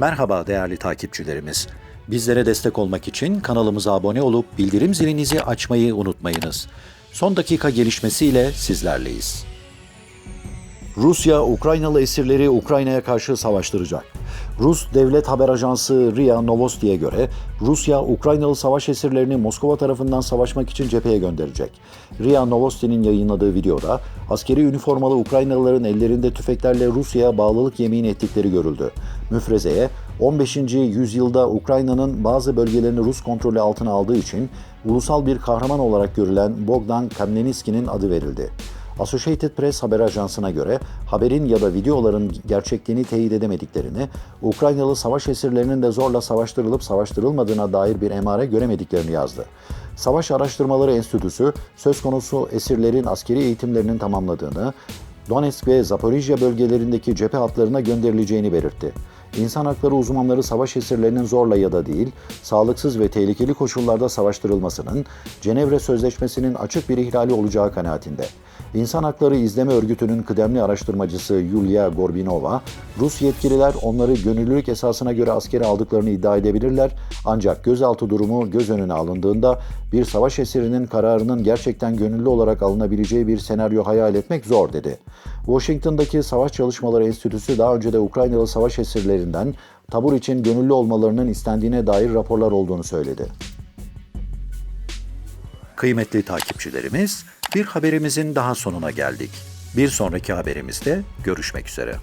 Merhaba değerli takipçilerimiz. Bizlere destek olmak için kanalımıza abone olup bildirim zilinizi açmayı unutmayınız. Son dakika gelişmesiyle sizlerleyiz. Rusya, Ukraynalı esirleri Ukrayna'ya karşı savaştıracak. Rus Devlet Haber Ajansı RIA Novosti'ye göre Rusya, Ukraynalı savaş esirlerini Moskova tarafından savaşmak için cepheye gönderecek. RIA Novosti'nin yayınladığı videoda askeri üniformalı Ukraynalıların ellerinde tüfeklerle Rusya'ya bağlılık yemin ettikleri görüldü. Müfrezeye 15. yüzyılda Ukrayna'nın bazı bölgelerini Rus kontrolü altına aldığı için ulusal bir kahraman olarak görülen Bogdan Kameniski'nin adı verildi. Associated Press haber ajansına göre haberin ya da videoların gerçekliğini teyit edemediklerini, Ukraynalı savaş esirlerinin de zorla savaştırılıp savaştırılmadığına dair bir emare göremediklerini yazdı. Savaş Araştırmaları Enstitüsü söz konusu esirlerin askeri eğitimlerinin tamamladığını, Donetsk ve Zaporijya bölgelerindeki cephe hatlarına gönderileceğini belirtti. İnsan hakları uzmanları savaş esirlerinin zorla ya da değil, sağlıksız ve tehlikeli koşullarda savaştırılmasının Cenevre Sözleşmesi'nin açık bir ihlali olacağı kanaatinde. İnsan Hakları İzleme Örgütü'nün kıdemli araştırmacısı Yulia Gorbinova, Rus yetkililer onları gönüllülük esasına göre askere aldıklarını iddia edebilirler ancak gözaltı durumu göz önüne alındığında bir savaş esirinin kararının gerçekten gönüllü olarak alınabileceği bir senaryo hayal etmek zor dedi. Washington'daki Savaş Çalışmaları Enstitüsü daha önce de Ukraynalı savaş esirlerinden tabur için gönüllü olmalarının istendiğine dair raporlar olduğunu söyledi. Kıymetli takipçilerimiz, bir haberimizin daha sonuna geldik. Bir sonraki haberimizde görüşmek üzere.